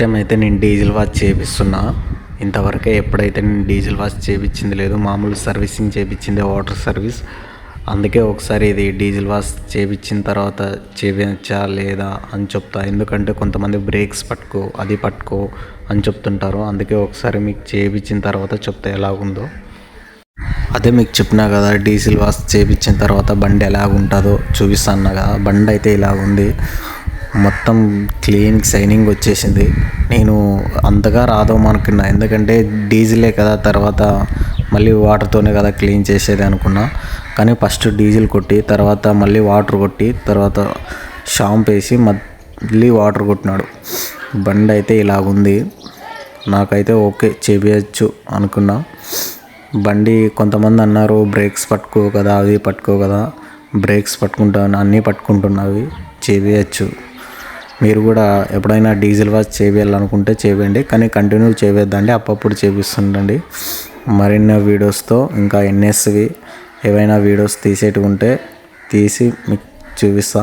Time అయితే నేను diesel wash చేపిస్తున్నా. ఇంతవరకే ఎప్పుడైతే నేను డీజిల్ వాష్ చేపించింది లేదు మామూలు సర్వీసింగ్ చేపించింది వాటర్ సర్వీస్. అందుకే ఒకసారి ఇది డీజిల్ వాష్ చేపించిన తర్వాత చేయించా లేదా అని చెప్తా. ఎందుకంటే కొంతమంది బ్రేక్స్ పట్టుకో అది పట్టుకో అని చెప్తుంటారు. అందుకే ఒకసారి మీకు చేయించిన తర్వాత చెప్తా ఎలాగుందో. అదే మీకు చెప్పినా కదా డీజిల్ వాష్ చేపించిన తర్వాత బండి ఎలాగుంటుందో చూపిస్తాను కదా బండి అయితే ఇలాగుంది. ఉంది మొత్తం క్లీన్ షైనింగ్ వచ్చేసింది. నేను అంతగా రాదు అనుకున్నా. ఎందుకంటే డీజిలే కదా తర్వాత మళ్ళీ వాటర్తోనే కదా క్లీన్ చేసేది అనుకున్నా. కానీ ఫస్ట్ డీజిల్ కొట్టి తర్వాత మళ్ళీ వాటర్ కొట్టి తర్వాత షాంప్ వేసి మళ్ళీ వాటర్ కొట్టినాడు. బండి అయితే ఇలాగుంది. నాకైతే ఓకే చేపించచ్చు అనుకున్నా. బండి కొంతమంది అన్నారు బ్రేక్స్ పట్టుకో కదా అది పట్టుకో కదా బ్రేక్స్ పట్టుకుంటాను అన్నీ పట్టుకుంటున్నవి. చేపించచ్చు మీరు కూడా ఎప్పుడైనా డీజిల్ వాష్ చేయాలనుకుంటే చేయండి కానీ కంటిన్యూ చేయొద్దండి అప్పుడప్పుడు చేపిస్తుండండి. మరిన్ని వీడియోస్తో ఇంకా ఎన్ఎస్వి ఏవైనా వీడియోస్ తీసేటి ఉంటే తీసి మీకు చూపిస్తా.